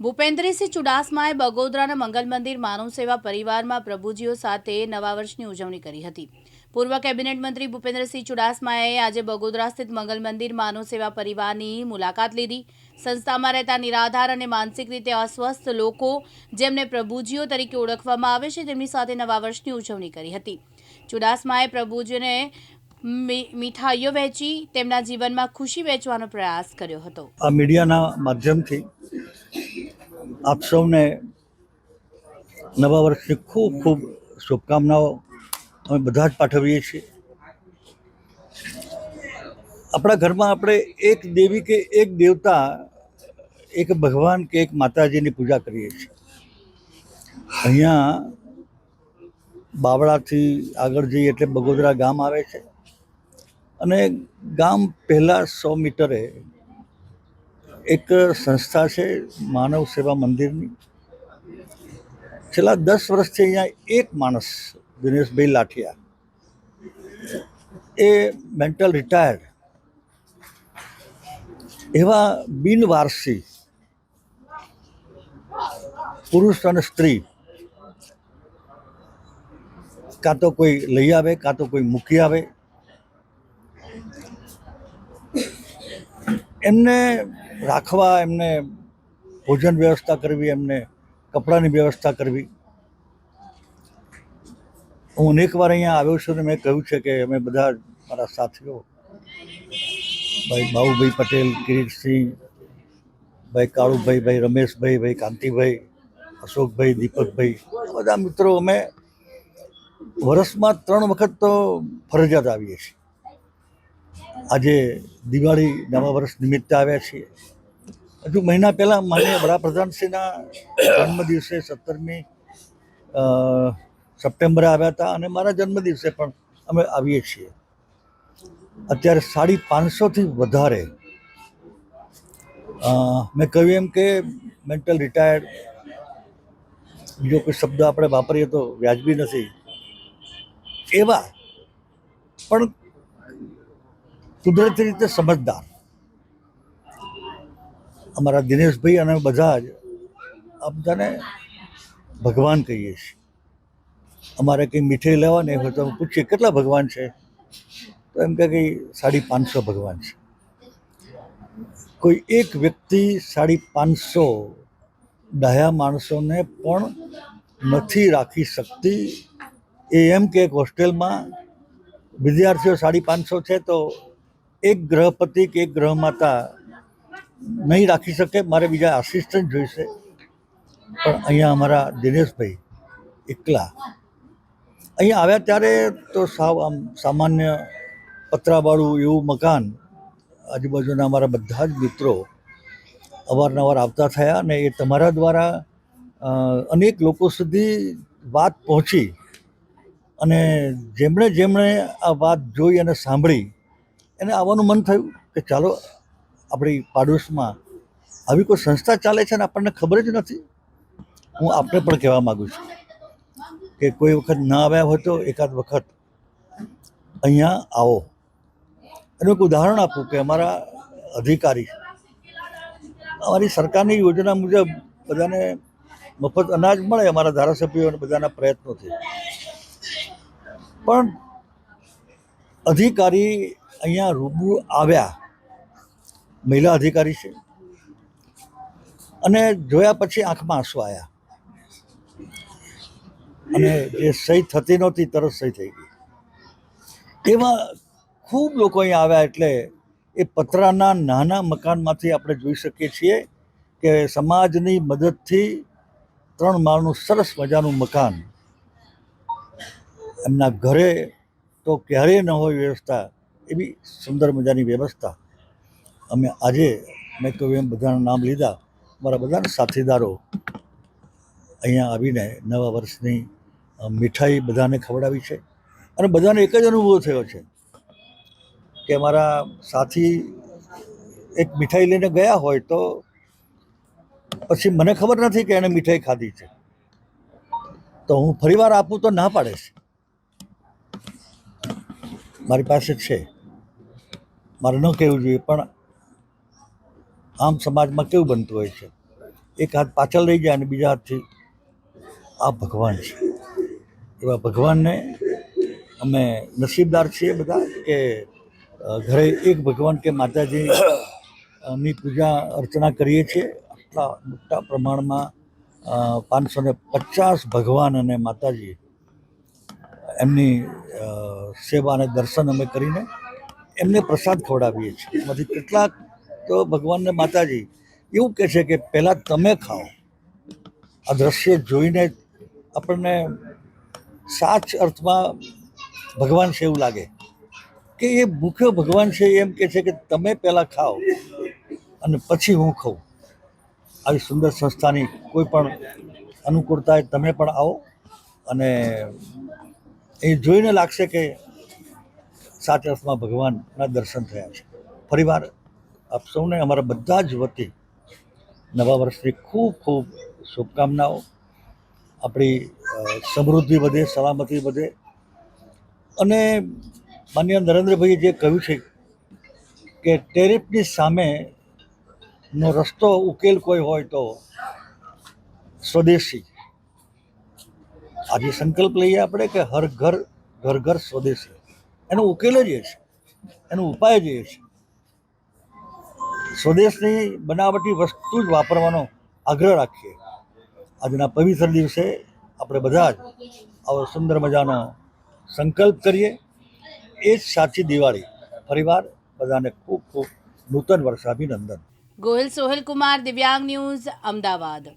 ભૂપેન્દ્રસિંહ ચુડાસમાએ બગોદરાના મંગલ મંદિર માનવ સેવા પરિવારમાં પ્રભુજીઓ સાથે નવા વર્ષની ઉજવણી કરી હતી. પૂર્વ કેબિનેટ મંત્રી ભૂપેન્દ્રસિંહ ચુડાસમાએ આજે બગોદરા સ્થિત મંગલ મંદિર માનવ સેવા પરિવારની મુલાકાત લીધી. સંસ્થામાં રહેતા નિરાધાર અને માનસિક રીતે અસ્વસ્થ લોકો જેમને પ્રભુજીઓ તરીકે ઓળખવામાં આવે છે, તેમની સાથે નવા વર્ષની ઉજવણી કરી હતી. ચુડાસમાએ પ્રભુજીઓને મીઠાઈઓ વહેંચી તેમના જીવનમાં ખુશી વહેંચવાનો પ્રયાસ કર્યો હતો. આ મીડિયાના માધ્યમથી આપ સૌને નવા વર્ષની ખૂબ ખૂબ શુભકામનાઓ અમે બધા જ પાઠવીએ છીએ. આપણા ઘરમાં આપણે એક દેવી કે એક દેવતા, એક ભગવાન કે એક માતાજીની પૂજા કરીએ છીએ. અહીંયા બાવળાથી આગળ જઈએ એટલે બગોદરા ગામ આવે છે. અને ગામ પહેલાં સો મીટરે એક સંસ્થા છે, માનવ સેવા મંદિરની. છેલ્લા દસ વર્ષથી અહીંયા એક માણસ, દિનેશભાઈ લાઠિયા, એ મેન્ટલ રિટાયર્ડ. એવા બિનવારસી પુરુષ અને સ્ત્રી કાં તો કોઈ લઈ આવે, કાં તો કોઈ મૂકી આવે. એમને રાખવા એમને ભોજન વ્યવસ્થા કરવી, એમને કપડાની વ્યવસ્થા કરવી. હું અનેક વાર અહીંયા આવ્યો છું અને મેં કહ્યું છે કે અમે બધા મારા સાથીઓ, ભાઈ બાબુભાઈ પટેલ, કિરીટસિંહ, ભાઈ કાળુભાઈ, ભાઈ રમેશભાઈ, ભાઈ કાંતિભાઈ, અશોકભાઈ, દીપકભાઈ બધા મિત્રો અમે વર્ષમાં ત્રણ વખત તો ફરજિયાત આવીએ છીએ. આજે દિવાળી નવા વર્ષ નિમિત્તે આવ્યા છીએ. હજુ મહિના પહેલાં માનનીય વડાપ્રધાનશ્રીના જન્મદિવસે સત્તરમી સપ્ટેમ્બરે આવ્યા હતા અને મારા જન્મદિવસે પણ અમે આવીએ છીએ. અત્યારે સાડી પાંચસોથી વધારે મેં કહ્યું એમ કે મેન્ટલ રિટાયર્ડ, બીજો કોઈ શબ્દ આપણે વાપરીએ તો વ્યાજબી નથી. એવા પણ કુદરતી રીતે સમજદાર. અમારા દિનેશભાઈ અને બધા જ બધાને ભગવાન કહીએ છીએ. અમારે કંઈ મીઠાઈ લેવાની હોય તો પૂછીએ, કેટલા ભગવાન છે? તો એમ કે, સાડી પાંચસો ભગવાન છે. કોઈ એક વ્યક્તિ સાડી પાંચસો ડાયા માણસોને પણ નથી રાખી શકતી. એ એમ કે એક હોસ્ટેલમાં વિદ્યાર્થીઓ સાડી પાંચસો છે તો એક ગ્રહપતિ કે એક ગ્રહમાતા નહીં રાખી શકે, મારે બીજા આસિસ્ટન્ટ જોઈશે. પણ અહીંયા અમારા દિનેશભાઈ એકલા. અહીંયા આવ્યા ત્યારે તો સાવ આમ સામાન્ય પતરાવાળું એવું મકાન આજુબાજુના અમારા બધા જ મિત્રો અવારનવાર આવતા થયા અને એ તમારા દ્વારા અનેક લોકો સુધી વાત પહોંચી. અને જેમણે જેમણે આ વાત જોઈ અને સાંભળી એને આવવાનું મન થયું કે ચાલો, આપણી પાડોશમાં આવી કોઈ સંસ્થા ચાલે છે ને આપણને ખબર જ નથી. હું આપને પણ કહેવા માગું છું કે કોઈ વખત ના આવ્યા હોય તો એકાદ વખત અહીંયા આવો. એનું એક ઉદાહરણ આપું કે અમારા અધિકારી, અમારી સરકારની યોજના મુજબ બધાને મફત અનાજ મળે અમારા ધારાસભ્યો અને બધાના પ્રયત્નોથી. પણ અધિકારી અહીંયા રૂબરૂ આવ્યા મહિલા અધિકારી છે. અને જોયા પછી આંખમાં આંસુ આવ્યા અને જે સહી થતી નહોતી, તરત સહી થઈ ગઈ. એમાં ખૂબ લોકો અહીંયા આવ્યા એટલે એ પતરાના નાના મકાનમાંથી આપણે જોઈ શકીએ છીએ કે સમાજની મદદથી ત્રણ માળનું સરસ મજાનું મકાન. એમના ઘરે તો ક્યારેય ન હોય વ્યવસ્થા એવી સુંદર મજાની વ્યવસ્થા. અમે આજે મેં કહ્યું એમ બધાના નામ લીધા. મારા બધાના સાથીદારો અહીંયા આવીને નવા વર્ષની મીઠાઈ બધાને ખવડાવી છે. અને બધાને એક જ અનુભવ થયો છે કે મારા સાથી એક મીઠાઈ લઈને ગયા હોય તો પછી મને ખબર નથી કે એણે મીઠાઈ ખાધી છે. તો હું ફરીવાર આપું તો ના પાડે છે. મારી પાસે છે. મારે ન કહેવું જોઈએ, પણ આમ સમાજમાં કેવું બનતું હોય છે? એક હાથ પાછળ લઈ જાય અને બીજા હાથથી આ ભગવાન છે. એવા ભગવાનને અમે નસીબદાર છીએ બધા કે ઘરે એક ભગવાન કે માતાજીની પૂજા અર્ચના કરીએ છીએ. આટલા મોટા પ્રમાણમાં પાંચસો ને પચાસ ભગવાન અને માતાજી એમની સેવા અને દર્શન અમે કરીને એમને પ્રસાદ ખવડાવીએ છીએ. એમાંથી કેટલાક તો ભગવાનને માતાજી એવું કહે છે કે પહેલાં તમે ખાઓ. આ દ્રશ્ય જોઈને આપણને સાચ અર્થમાં ભગવાન છે એવું લાગે. કે એ ભૂખ્યો ભગવાન છે એમ કહે છે કે તમે પહેલાં ખાઓ અને પછી હું ખાઉં. આવી સુંદર સંસ્થાની કોઈ પણ અનુકૂળતાએ તમે પણ આવો અને એ જોઈને લાગશે કે સાચા અર્થમાં ભગવાનના દર્શન થયા છે. ફરીવાર આપ સૌને અમારા બધા જ વતી નવા વર્ષની ખૂબ ખૂબ શુભકામનાઓ. આપણી સમૃદ્ધિ વધે, સલામતી વધે. અને માન્ય નરેન્દ્રભાઈએ જે કહ્યું છે કે ટેરિફની સામે નો રસ્તો ઉકેલ કોઈ હોય તો સ્વદેશી. આજે સંકલ્પ લઈએ આપણે કે હર ઘર ઘર ઘર સ્વદેશી. એનો ઉકેલ જ એ છે. એનો ઉપાય જ એ છે. સ્વદેશની બનાવટી વસ્તુ જ વાપરવાનો આગ્રહ રાખીએ. આજના પવિત્ર દિવસે આપણે બધા જ આવો સુંદર મજાનો સંકલ્પ કરીએ. એ જ સાચી દિવાળી. ફરીવાર બધાને ખૂબ ખૂબ નૂતન વર્ષાભિનંદન. ગોહિલ સોહેલ કુમાર દિવ્યાંગ ન્યૂઝ, અમદાવાદ.